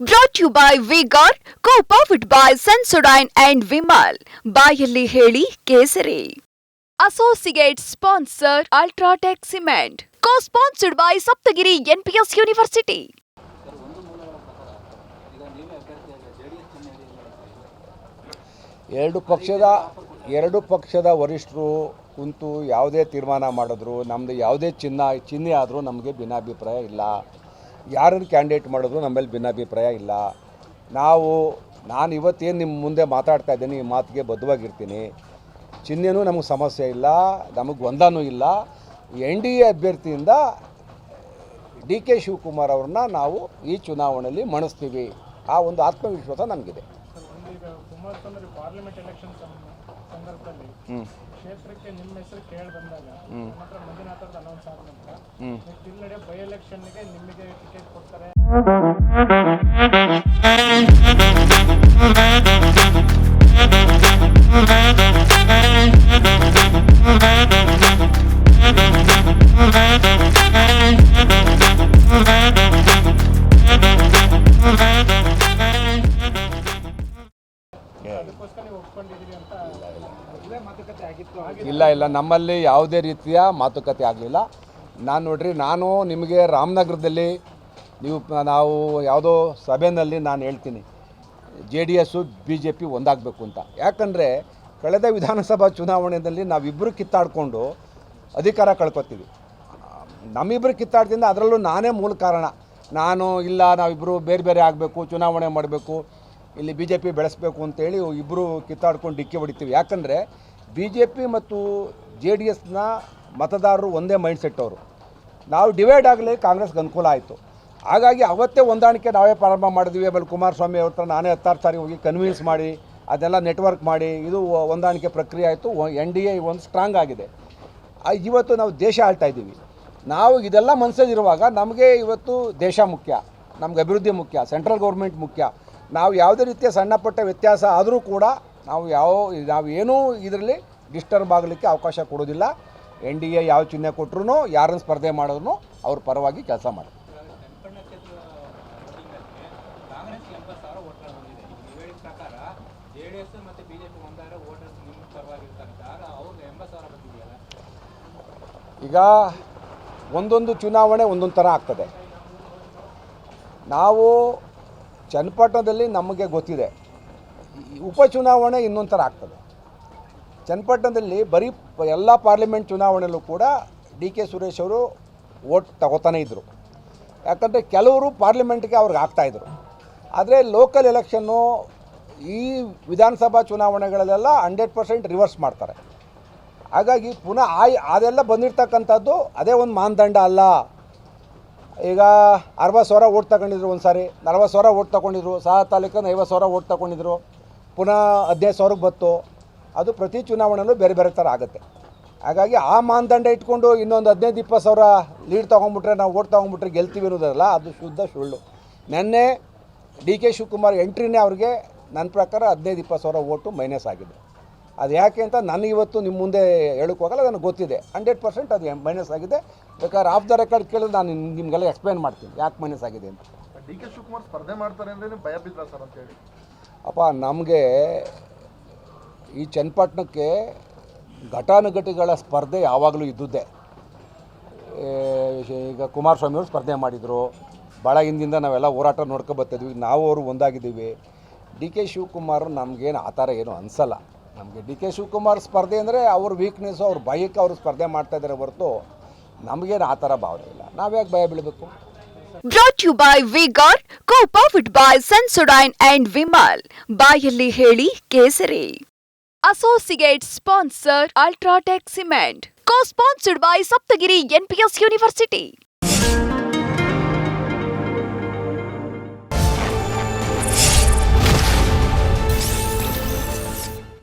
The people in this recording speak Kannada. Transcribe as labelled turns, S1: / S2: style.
S1: Brought you by Vigor co by by Sensodyne and Vimal ಬಾಯಲ್ಲಿ ಹೇಳಿ ಕೇಸರಿ. Associate sponsor UltraTech cement co sponsored by Saptagiri NPS university
S2: ಎರಡು ಪಕ್ಷದ ಎರಡು ಪಕ್ಷದ ವರಿಷ್ಠರು ಕುಂತು ಯಾವುದೇ ತೀರ್ಮಾನ ಮಾಡಿದ್ರು ನಮ್ಮದು ಯಾವುದೇ ಚಿನ್ನ ಚಿಹ್ನೆ ಆದರೂ ನಮಗೆ ಭಿನ್ನಾಭಿಪ್ರಾಯ ಇಲ್ಲ. ಯಾರನ್ನು ಕ್ಯಾಂಡಿಡೇಟ್ ಮಾಡಿದ್ರು ನಮ್ಮಲ್ಲಿ ಭಿನ್ನಾಭಿಪ್ರಾಯ ಇಲ್ಲ. ನಾವು, ನಾನು ಇವತ್ತೇನು ನಿಮ್ಮ ಮುಂದೆ ಮಾತಾಡ್ತಾ ಇದ್ದೀನಿ, ಈ ಮಾತಿಗೆ ಬದ್ಧವಾಗಿರ್ತೀನಿ. ಚಿಹ್ನೆನೂ ನಮಗೆ ಸಮಸ್ಯೆ ಇಲ್ಲ, ನಮಗೆ ಗೊಂದನೂ ಇಲ್ಲ. ಎನ್ ಡಿ ಎ ಅಭ್ಯರ್ಥಿಯಿಂದ ಡಿ ಕೆ ಶಿವಕುಮಾರ್ ಅವ್ರನ್ನ ನಾವು ಈ ಚುನಾವಣೆಯಲ್ಲಿ ಮಣಿಸ್ತೀವಿ. ಆ ಒಂದು ಆತ್ಮವಿಶ್ವಾಸ ನಮಗಿದೆ.
S3: ಸಂದರ್ಭದಲ್ಲಿ ಕ್ಷೇತ್ರಕ್ಕೆ ನಿಮ್ಮ ಹೆಸರು ಕೇಳಿ ಬಂದಾಗ ಮಾತ್ರ ಮಂಜುನಾಥ್ ಅನೌನ್ಸ್ ಆದ ನಂತರ ಬೈ ಎಲೆಕ್ಷನ್ಗೆ ನಿಮಗೆ ಟಿಕೆಟ್ ಕೊಡ್ತಾರೆ.
S2: ಇಲ್ಲ ಇಲ್ಲ. ನಮ್ಮಲ್ಲಿ ಯಾವುದೇ ರೀತಿಯ ಮಾತುಕತೆ ಆಗಲಿಲ್ಲ. ನಾನು ನೋಡ್ರಿ ನಾನು ನಿಮಗೆ ರಾಮನಗರದಲ್ಲಿ ನೀವು ನಾವು ಯಾವುದೋ ಸಭೆಯಲ್ಲಿ ನಾನು ಹೇಳ್ತೀನಿ. J D S B J P ಒಂದಾಗಬೇಕು ಅಂತ. ಯಾಕಂದರೆ ಕಳೆದ ವಿಧಾನಸಭಾ ಚುನಾವಣೆಯಲ್ಲಿ ನಾವಿಬ್ಬರು ಕಿತ್ತಾಡಿಕೊಂಡು ಅಧಿಕಾರ ಕಳ್ಕೊತೀವಿ. ನಮ್ಮಿಬ್ಬರು ಕಿತ್ತಾಡ್ದಿಂದ ಅದರಲ್ಲೂ ನಾನೇ ಮೂಲ ಕಾರಣ. ನಾನು ಇಲ್ಲ ನಾವಿಬ್ಬರು ಬೇರೆ ಬೇರೆ ಆಗಬೇಕು ಚುನಾವಣೆ ಮಾಡಬೇಕು. ಇಲ್ಲಿ ಬಿ ಜೆ ಪಿ ಬೆಳೆಸಬೇಕು ಅಂತೇಳಿ ಇಬ್ಬರು ಕಿತ್ತಾಡ್ಕೊಂಡು ಡಿಕ್ಕಿ ಹೊಡಿತೀವಿ. ಯಾಕಂದರೆ ಬಿ ಜೆ ಪಿ ಮತ್ತು ಜೆ ಡಿ ಎಸ್ನ ಮತದಾರರು ಒಂದೇ ಮೈಂಡ್ ಸೆಟ್ ಅವರು. ನಾವು ಡಿವೈಡ್ ಆಗಲಿ ಕಾಂಗ್ರೆಸ್ಗೆ ಅನುಕೂಲ ಆಯಿತು. ಹಾಗಾಗಿ ಅವತ್ತೇ ಹೊಂದಾಣಿಕೆ ನಾವೇ ಪ್ರಾರಂಭ ಮಾಡಿದ್ವಿ. ಆಮೇಲೆ ಕುಮಾರಸ್ವಾಮಿ ಅವ್ರ ಹತ್ರ ನಾನೇ ಹತ್ತಾರು ಸಾರಿ ಹೋಗಿ ಕನ್ವಿನ್ಸ್ ಮಾಡಿ, ಅದೆಲ್ಲ ನೆಟ್ವರ್ಕ್ ಮಾಡಿ, ಇದು ಹೊಂದಾಣಿಕೆ ಪ್ರಕ್ರಿಯೆ ಆಯಿತು. ಎನ್ ಡಿ ಎ ಒಂದು ಸ್ಟ್ರಾಂಗ್ ಆಗಿದೆ. ಇವತ್ತು ನಾವು ದೇಶ ಆಳ್ತಾ ಇದ್ದೀವಿ. ನಾವು ಇದೆಲ್ಲ ಮನಸ್ಸಲ್ಲಿರುವಾಗ ನಮಗೆ ಇವತ್ತು ದೇಶ ಮುಖ್ಯ, ನಮ್ಗೆ ಅಭಿವೃದ್ಧಿ ಮುಖ್ಯ ಸೆಂಟ್ರಲ್ ಗೌರ್ಮೆಂಟ್ ಮುಖ್ಯ. ನಾವು ಯಾವುದೇ ರೀತಿಯ ಸಣ್ಣ ಪುಟ್ಟ ವ್ಯತ್ಯಾಸ ಆದರೂ ಕೂಡ ನಾವು ಯಾವ ನಾವು ಏನೂ ಇದರಲ್ಲಿ ಡಿಸ್ಟರ್ಬ್ ಆಗಲಿಕ್ಕೆ ಅವಕಾಶ ಕೊಡೋದಿಲ್ಲ ಎನ್ ಡಿ ಎ ಯಾವ ಚಿಹ್ನೆ ಕೊಟ್ಟರು ಯಾರನ್ನು ಸ್ಪರ್ಧೆ ಮಾಡಿದ್ರು ಅವ್ರ ಪರವಾಗಿ ಕೆಲಸ ಮಾಡಿ
S4: ಈಗ
S2: ಒಂದೊಂದು ಚುನಾವಣೆ ಒಂದೊಂದು ಥರ ಆಗ್ತದೆ. ನಾವು ಚನ್ನಪಟ್ಟಣದಲ್ಲಿ ನಮಗೆ ಗೊತ್ತಿದೆ. ಉಪಚುನಾವಣೆ ಇನ್ನೊಂದು ಥರ ಆಗ್ತದೆ. ಚನ್ನಪಟ್ಟಣದಲ್ಲಿ ಬರೀ ಎಲ್ಲ ಪಾರ್ಲಿಮೆಂಟ್ ಚುನಾವಣೆಯಲ್ಲೂ ಕೂಡ ಡಿ ಕೆ ಸುರೇಶ್ ಅವರು ಓಟ್ ತಗೋತಾನೆ ಇದ್ದರು ಯಾಕಂದರೆ ಕೆಲವರು ಪಾರ್ಲಿಮೆಂಟ್ಗೆ ಅವ್ರಿಗೆ ಆಗ್ತಾಯಿದ್ರು ಆದರೆ ಲೋಕಲ್ ಎಲೆಕ್ಷನ್ನು ಈ ವಿಧಾನಸಭಾ ಚುನಾವಣೆಗಳಲ್ಲೆಲ್ಲ ಹಂಡ್ರೆಡ್ ಪರ್ಸೆಂಟ್ ರಿವರ್ಸ್ ಮಾಡ್ತಾರೆ. ಹಾಗಾಗಿ ಪುನಃ ಆಯ್ ಅದೆಲ್ಲ ಬಂದಿರತಕ್ಕಂಥದ್ದು ಅದೇ ಒಂದು ಮಾನದಂಡ ಅಲ್ಲ. ಈಗ ಅರವತ್ತು ಸಾವಿರ ಓಟ್ ತಗೊಂಡಿದ್ರು ಒಂದು ಸಾರಿ ನಲ್ವತ್ತು ಸಾವಿರ ಓಟ್ ತಗೊಂಡಿದ್ರು, ಸಹ ತಾಲೂಕನ್ನು ಐವತ್ತು ಸಾವಿರ ಓಟ್ ತಗೊಂಡಿದ್ರು, ಪುನಃ ಹದಿನೈದು ಸಾವಿರಕ್ಕೆ ಬತ್ತು ಅದು ಪ್ರತಿ ಚುನಾವಣೆಯಲ್ಲೂ ಬೇರೆ ಬೇರೆ ಥರ ಆಗುತ್ತೆ. ಹಾಗಾಗಿ ಆ ಮಾನದಂಡ ಇಟ್ಕೊಂಡು ಇನ್ನೊಂದು ಹದಿನೈದು, ಇಪ್ಪತ್ತು ಸಾವಿರ ಲೀಡ್ ತೊಗೊಂಬಿಟ್ರೆ ನಾವು ಓಟ್ ತೊಗೊಂಬಿಟ್ರೆ ಗೆಲ್ತೀವಿ ಅನ್ನೋದಲ್ಲ, ಅದು ಶುದ್ಧ ಸುಳ್ಳು. ನೆನ್ನೆ ಡಿ ಕೆ ಶಿವಕುಮಾರ್ ಎಂಟ್ರಿನೇ ಅವ್ರಿಗೆ ನನ್ನ ಪ್ರಕಾರ ಹದಿನೈದು, ಇಪ್ಪತ್ತು ಸಾವಿರ ಓಟು ಮೈನಸ್ ಆಗಿದೆ. ಅದು ಯಾಕೆ ಅಂತ ನನಗೆ ಇವತ್ತು ನಿಮ್ಮ ಮುಂದೆ ಹೇಳಕ್ಕೆ ಹೋಗಲ್ಲ ನನಗೆ ಗೊತ್ತಿದೆ. ಹಂಡ್ರೆಡ್ ಪರ್ಸೆಂಟ್ ಅದು ಮೈನಸ್ ಆಗಿದೆ. ಬೇಕಾದ್ರೆ ಆಫ್ ದ ರೆಕಾರ್ಡ್ ಕೇಳಿದ್ರೆ ನಾನು ನಿಮಗೆಲ್ಲ ಎಕ್ಸ್ಪ್ಲೈನ್ ಮಾಡ್ತೀನಿ ಯಾಕೆ ಮೈನಸ್ ಆಗಿದೆ ಅಂತ.
S5: ಡಿ ಕೆ ಶಿವಕುಮಾರ್ ಸ್ಪರ್ಧೆ ಮಾಡ್ತಾರೆ ಅಂದ್ರೆ ಭಯ ಬಿದ್ದ ಸರ್ ಅಂತ ಹೇಳಿ.
S2: ಅಪ್ಪ ನಮಗೆ ಈ ಚನ್ನಪಟ್ಟಣಕ್ಕೆ ಘಟಾನುಘಟಿಗಳ ಸ್ಪರ್ಧೆ ಯಾವಾಗಲೂ ಇದ್ದದ್ದೇ. ಈಗ ಕುಮಾರಸ್ವಾಮಿಯವರು ಸ್ಪರ್ಧೆ ಮಾಡಿದರು. ಭಾಳ ಹಿಂದಿಂದ ನಾವೆಲ್ಲ ಹೋರಾಟ ನೋಡ್ಕೊ ಬರ್ತಿದ್ವಿ. ನಾವು ಅವರು ಒಂದಾಗಿದ್ದೀವಿ. ಡಿ ಕೆ ಶಿವಕುಮಾರ್ ನಮಗೇನು ಆ ಥರ ಏನು ಅನಿಸಲ್ಲ. ನಮಗೆ ಡಿ ಕೆ ಶಿವಕುಮಾರ್ ಸ್ಪರ್ಧೆ ಅಂದರೆ ಅವ್ರ ವೀಕ್ನೆಸ್ಸು ಅವ್ರ ಭಯಕ್ಕೆ ಅವರು ಸ್ಪರ್ಧೆ ಮಾಡ್ತಾ ಇದ್ದಾರೆ ಹೊರತು ನಮಗೇನು ಆ ಥರ ಭಾವನೆ ಇಲ್ಲ. ನಾವ್ಯಾಕೆ ಭಯ ಬೀಳಬೇಕು?
S1: Brought you by Vigor co powered by Sensodyne and Vimal ಬಾಯಲ್ಲಿ ಹೇಳಿ ಕೇಸರಿ. Associate sponsor UltraTech cement co sponsored by Saptagiri NPS university